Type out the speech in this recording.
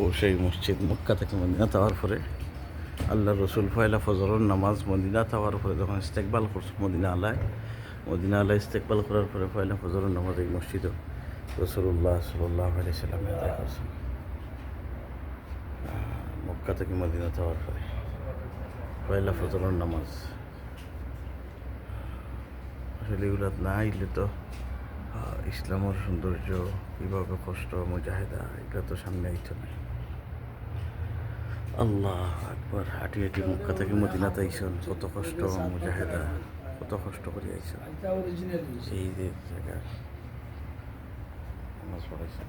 ও সেই মসজিদ মক্কা থেকে মদিনা যাওয়ার পরে আল্লাহ রসুল ফয়লা ফজরের নামাজ মদিনা যাওয়ার পরে যখন ইস্তেকবাল করছে, মদিনা আলায় মদিনা আলায় ইস্তেকবাল করার পরে ফয়লা ফজরের নামাজ এই মসজিদ রসুল্লাহ সাল্লাহ আলি সাল্লামে আদায় করছেন মক্কা থেকে মদিনা যাওয়ার পরে পয়লা ফজরের নামাজ। আসলে এগুলো না আইলে তো ইসলামের সৌন্দর্য কীভাবে কষ্ট, মুজাহিদা এটা তো সামনে আইতো না আল্লাহ একবার হাঁটি হাঁটি মুখা থেকে মদিনাতে আইসন, কত কষ্ট, মুজাহেদা, কত কষ্ট করে আইসন। এই যে জায়গা, নামাজ পড়াইছেন।